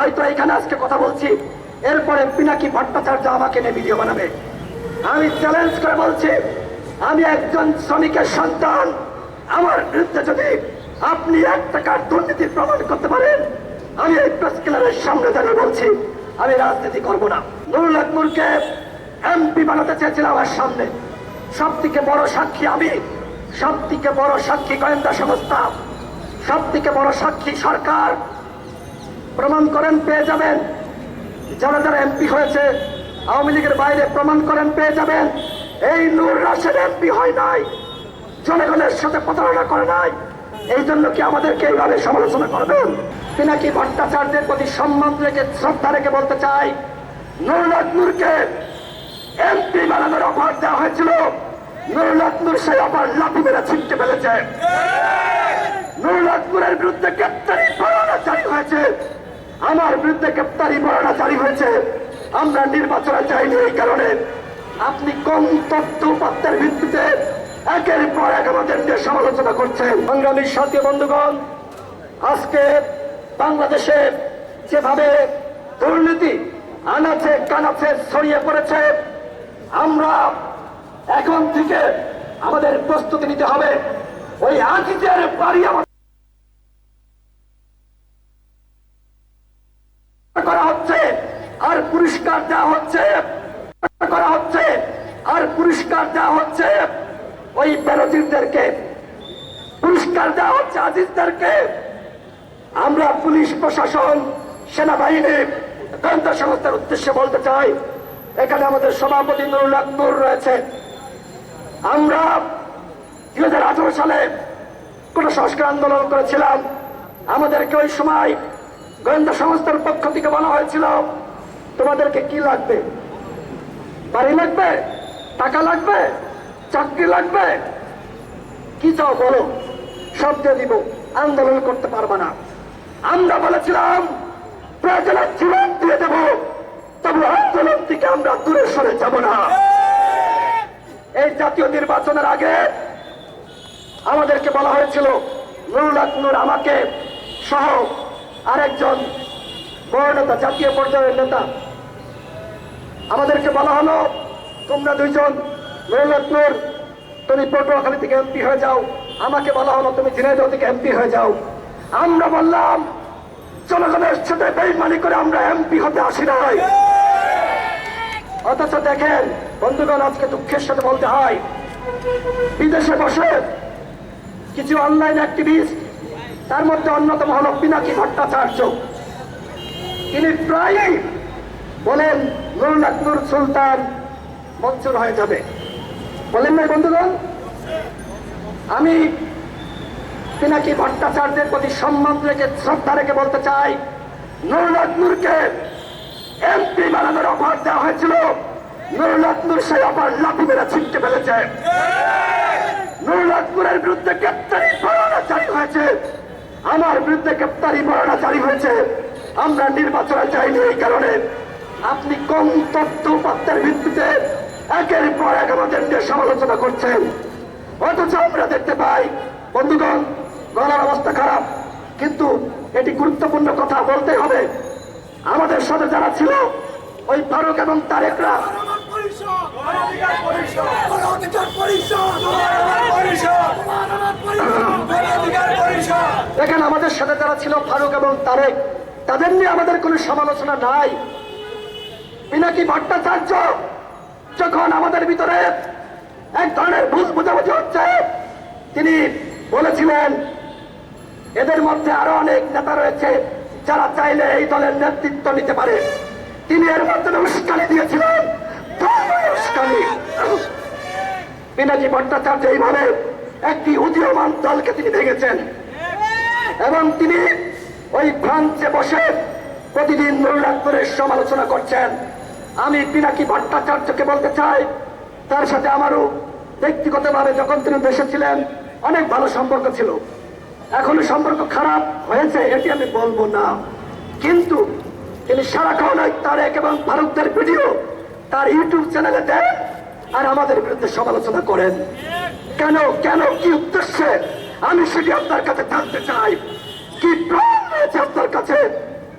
হয়তো এখানে আজকে কথা বলছি। এরপরে পিনাকি ভট্টাচার্য আমাকে নিয়ে ভিডিও বানাবে। আমি চ্যালেঞ্জ করে বলছি, আমি একজন শ্রমিকের সন্তান। আমার বিরুদ্ধে যদি আপনি এক টাকার দুর্নীতির প্রমাণ করতে পারেন, আমি এই প্রেস ক্লাবের সামনে দাঁড়িয়ে বলছি, আমি রাজনীতি করব না। নুরুল আকমুরকে এমপি বানাতে চেয়েছিলাম আমার সামনে। সব থেকে বড় সাক্ষী আমি সব থেকে বড় সাক্ষী গোয়েন্দা সংস্থা সব থেকে বড় সাক্ষী সরকার। প্রমাণ করেন, পেয়ে যাবেন। যারা যারা এমপি হয়েছে, আওয়ামী লীগের বাইরে প্রমাণ করেন, পেয়ে যাবেন। এই নূর রাশেদ এমপি হয় নাই, জনগণের সাথে প্রতারণা করে নাই। এই জন্য কি আমাদেরকে এইভাবে সমালোচনা করবেন? পিনাকি ভট্টাচার্যের প্রতি সম্মান রেখে, শ্রদ্ধা রেখে বলতে চাই? নুরুল নূরকে এমপি বানানোর অফার দেওয়া হয়েছিল। নুরুল নূর সেই অফার লাঠি মেরে ছিটকে ফেলেছে। নুরুলের বিরুদ্ধে গ্রেপ্তারি পরোয়ানা জারি হয়েছে। আমার বিরুদ্ধে গ্রেপ্তারি পরোয়ানা জারি হয়েছে। আমরা নির্বাচনে চাইনি এই কারণে। আপনি কম তথ্য উপাত্তের ভিত্তিতে একের পর এক আমাদের নিয়ে সমালোচনা করছেন। সংগ্রামী সাথী বন্ধুগণ, আজকে বাংলাদেশে যেভাবে দুর্নীতি আনাচে কানাচে ছড়িয়ে পড়েছে, আমরা এখন থেকে আমাদের প্রস্তুতি নিতে হবে। ওই আজিজের বাড়ি আমাদের করা হচ্ছে আর পুরস্কার দেওয়া হচ্ছে করা হচ্ছে, আর পুরস্কার দেওয়া হচ্ছে ওই বেরোজিরদেরকে পুরস্কার দেওয়া হচ্ছে আজিজদেরকে। আমরা পুলিশ, প্রশাসন, সেনাবাহিনী গোয়েন্দা সংস্থার উদ্দেশ্যে বলতে চাই, এখানে আমাদের সভাপতি নুরুল নূর রয়েছে। আমরা দুই হাজার আঠারো সালে কোন সংস্কার আন্দোলন করেছিলাম। আমাদেরকে ওই সময় গোয়েন্দা সংস্থার পক্ষ থেকে বলা হয়েছিল তোমাদেরকে কি লাগবে? বাড়ি লাগবে? টাকা লাগবে? চাকরি লাগবে? কি চাও বলো? সব দিয়ে দিব। আন্দোলন করতে পারবে না। আমরা বলেছিলাম প্রয়োজনের জীবন দিয়ে দেব। তবু আন্দোলন থেকে আমরা দূরে সরে যাব না। এই জাতীয় নির্বাচনের আগে আমাদেরকে বলা হয়েছিল নুরুল আকনুর আমাকে সহ আরেকজন বড় নেতা, জাতীয় পর্যায়ের নেতা আমাদেরকে বলা হলো, তোমরা দুইজন আকনুর তুমি পটুয়াখালী থেকে এমপি হয়ে যাও। আমাকে বলা হলো, তুমি ঝিনাইদহ থেকে এমপি হয়ে যাও। আমরা বললাম, জনগণের সাথে বেইমানি করে আমরা এমপি হতে আসি নাই। অথচ দেখেন, বন্ধুগণ, আজকে দুঃখের সাথে বলতে হয়, বিদেশে বসে কিছু অনলাইন অ্যাক্টিভিস্ট তার মধ্যে অন্যতম হল পিনাকি ভট্টাচার্য। তিনি প্রায়ই বলেন নুরুল সুলতান মঞ্জুর হয়ে যাবে। বলেন নাই বন্ধুগণ, আমি পিনাকি ভট্টাচার্যের প্রতি সম্মান রেখে, শ্রদ্ধা রেখে বলতে চাই নুরুল এমপি বানানোর অফার দেওয়া হয়েছিল। নুরুল সেই অফার লাঠি মেরে ছিটকে ফেলেছে। নুরুল বিরুদ্ধে গ্রেপ্তারি পরোয়ানা জারি হয়েছে। আমার বিরুদ্ধে গ্রেপ্তারি পরোয়ানা জারি হয়েছে। আমরা নির্বাচনে চাইনি এই কারণে। আপনি কম তথ্য উপাত্তের ভিত্তিতে একের পর এক আমাদের নিয়ে সমালোচনা করছেন? অথচ আমরা দেখতে পাই, বন্ধুগণ, গলার অবস্থা খারাপ, কিন্তু এটি গুরুত্বপূর্ণ কথা বলতে হবে। আমাদের সাথে যারা ছিল, ওই ফারুক এবং তারেকরা। দেখেন আমাদের সাথে যারা ছিল ফারুক এবং তারেক, তাদের নিয়ে আমাদের কোনো সমালোচনা নাই। পিনাকি ভট্টাচার্য যখন আমাদের ভিতরে এক ধরনের ভুল বোঝাবুঝি হচ্ছে, তিনি বলেছিলেন, এদের মধ্যে আরও অনেক নেতা রয়েছে যারা চাইলে এই দলের নেতৃত্ব নিতে পারে। তিনি এর মাধ্যমে উস্কানি দিয়েছিলেন। উস্কানি। পিনাকি ভট্টাচার্য এইভাবে একটি উদীয়মান দলকে তিনি ভেঙেছেন। এবং তিনি ওই ফ্রান্সে বসে প্রতিদিন নুরুল সমালোচনা করছেন। আমি পিনাকি ভট্টাচার্যকে বলতে চাই, তার সাথে আমারও ব্যক্তিগতভাবে যখন তিনি দেশে ছিলেন, অনেক ভালো সম্পর্ক ছিল। এখনও সম্পর্ক খারাপ হয়েছে, এটি আমি বলব না। কিন্তু তিনি সারাক্ষণ ওই তারেক এবং ফারুকদের ভিডিও তার ইউটিউব চ্যানেলে দেন আর আমাদের বিরুদ্ধে সমালোচনা করেন। কেন কেন, কি উদ্দেশ্যে আমি সেটি আপনার কাছে জানতে চাই? কি প্রমাণ আপনার কাছে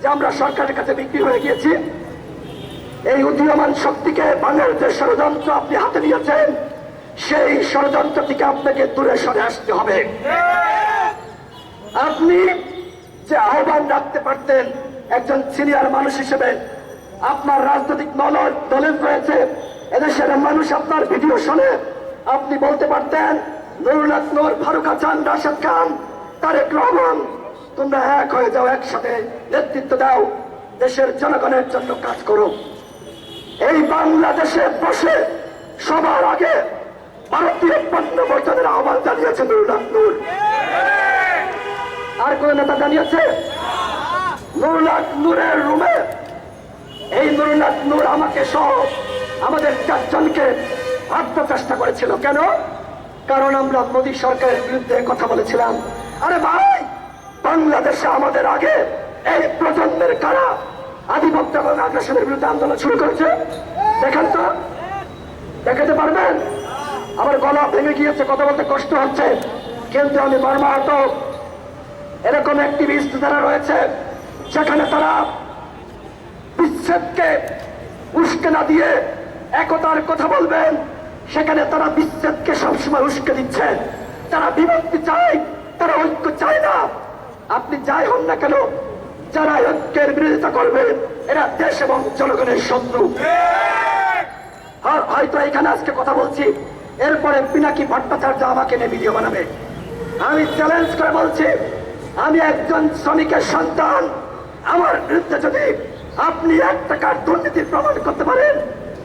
যে আমরা সরকারের কাছে বিক্রি হয়ে গিয়েছি? এই উদীয়মান শক্তিকে বাংলার যে ষড়যন্ত্র আপনি হাতে নিয়েছেন, সেই ষড়যন্ত্র থেকে আপনাকে দূরে সরে আসতে হবে। আপনি যে আহ্বান রাখতে পারতেন, একজন সিনিয়র মানুষ হিসেবে আপনার রাজনৈতিক নলজ দলের রয়েছে, এদেশের মানুষ আপনার ভিডিও শুনে আপনি বলতে পারতেন, নুরুল নূর, ফারুক হাসান, রাশেদ খান, তারেক রহমান, তোমরা এক হয়ে যাও, একসাথে নেতৃত্ব দাও, দেশের জনগণের জন্য কাজ করো এই বাংলাদেশে বসে সবার আগে ভারতীয় পণ্য বর্জনের আহ্বান জানিয়েছেন নুরুল নূর। আর কোন নেতা জানিয়েছে? নুরুল্লাহ নূরের রুমে। এই নুরুল্লাহ নূর আমাকে সহ আমাদের চারজনকে হত্যা চেষ্টা করেছিল। কেন? কারণ আমরা মোদী সরকারের বিরুদ্ধে কথা বলেছিলাম। আরে ভাই, বাংলাদেশে আমাদের আগে এই প্রজন্মের কারা আধিপত্য এবং আগ্রাসনের বিরুদ্ধে আন্দোলন শুরু করেছে। দেখেন তো। দেখাতে পারবেন? আমার গলা ভেঙে গিয়েছে, কথা বলতে কষ্ট হচ্ছে। কিন্তু আমি মর্মাহত এরকম অ্যাক্টিভিস্ট যারা রয়েছে সেখানে তারা বিচ্ছেদকে উস্কে না দিয়ে একতার কথা বলবেন, সেখানে তারা বিচ্ছেদকে সবসময় উস্কে দিচ্ছেন তারা বিভক্তি চায়, তারা ঐক্য চায় না। আপনি যাই হন না কেন যারা ঐক্যের বিরোধিতা করবে এরা দেশ এবং জনগণের শত্রু। হয়- হয়তো এখানে আজকে কথা বলছি এরপরে পিনাকি ভট্টাচার্য আমাকে নিয়ে ভিডিও বানাবে। আমি চ্যালেঞ্জ করে বলছি আমি একজন শ্রমিকের সন্তান আমার বিরুদ্ধে যদি আপনি এক টাকার দুর্নীতির প্রমাণ করতে পারেন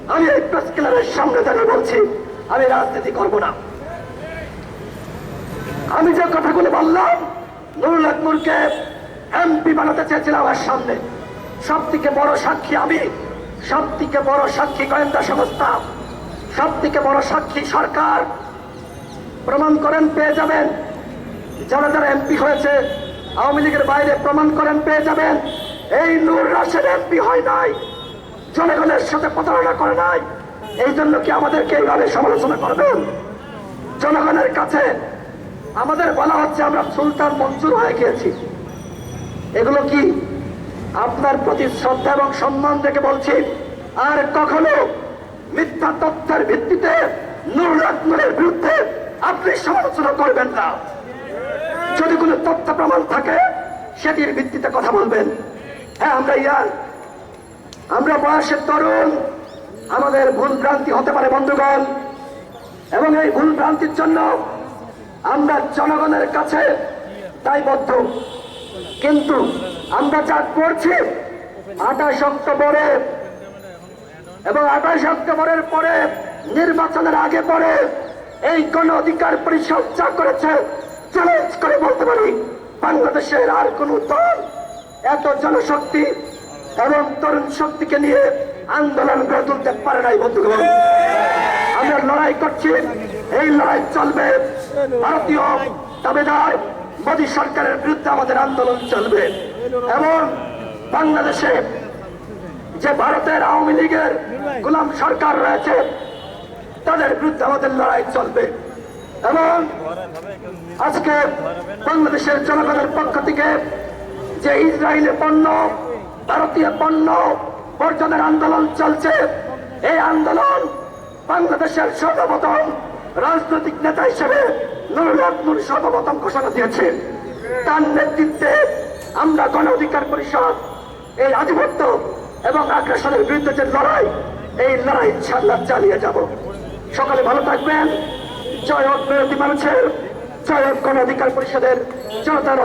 আমি এই প্রেস ক্লাবের সামনে দাঁড়িয়ে বলছি আমি রাজনীতি করব না। আমি যে কথাগুলো বললাম নুরুল আকমুরকে এমপি বানাতে চেয়েছিলাম আমার সামনে। সব থেকে বড় সাক্ষী আমি সব থেকে বড় সাক্ষী গোয়েন্দা সংস্থা সব থেকে বড় সাক্ষী সরকার। প্রমাণ করেন, পেয়ে যাবেন। যারা যারা এমপি হয়েছে, আওয়ামী লীগের বাইরে প্রমাণ করেন, পেয়ে যাবেন। এই নূর রাশেদ এমপি হয় নাই, জনগণের সাথে প্রতারণা করে নাই। এই জন্য কি আমাদেরকে এইভাবে সমালোচনা করবেন? জনগণের কাছে আমাদের বলা হচ্ছে, আমরা সুলতান মঞ্জুর হয়ে গিয়েছি। এগুলো কি? আপনার প্রতি শ্রদ্ধা এবং সম্মান থেকে বলছি, আর কখনো মিথ্যা তথ্যের ভিত্তিতে নুরুল আকমলের বিরুদ্ধে আপনি সমালোচনা করবেন না। যদি কোনো তথ্য প্রমাণ থাকে, সেটির ভিত্তিতে কথা বলবেন। হ্যাঁ আমরা ইয়ার আমরা বয়সের তরুণ। আমাদের ভুল ভ্রান্তি হতে পারে, বন্ধুগণ। এবং এই ভুল ভ্রান্তির জন্য আমরা জনগণের কাছে দায়বদ্ধ। কিন্তু আমরা যা করছি আঠাশ অক্টোবরে এবং আঠাশ অক্টোবরের পরে নির্বাচনের আগে পরে এই গণ অধিকার পরিষদ যা করেছে চ্যালেঞ্জ করে বলতে পারি, বাংলাদেশের আর কোন দল এত জনশক্তি এবং তরুণ শক্তিকে নিয়ে আন্দোলন গড়ে তুলতে পারে নাই, বন্ধুগণ। আমরা লড়াই করছি, এই লড়াই চলবে, ভারতীয় দাবেদার মোদী সরকারের বিরুদ্ধে আমাদের আন্দোলন চলবে। এবং বাংলাদেশে যে ভারতের আওয়ামী লীগের গোলাম সরকার রয়েছে, তাদের বিরুদ্ধে আমাদের লড়াই চলবে। এবং আজকে বাংলাদেশের জনগণের পক্ষ থেকে যে ইসরায়েলের পণ্য, ভারতীয় পণ্য বর্জনের আন্দোলন চলছে, এই আন্দোলন বাংলাদেশের সর্বপ্রথম রাজনৈতিক নেতা হিসেবে সর্বপ্রথম ঘোষণা দিয়েছে, তার নেতৃত্বে আমরা গণ অধিকার পরিষদ, এই আধিপত্য এবং আগ্রাসনের বিরুদ্ধে যে লড়াই, এই লড়াই ইনশাল্লাহ চালিয়ে যাব। সকালে ভালো থাকবেন। জয় হোক বিরোধী মানুষের, জয় হোক গণ অধিকার পরিষদের জনতার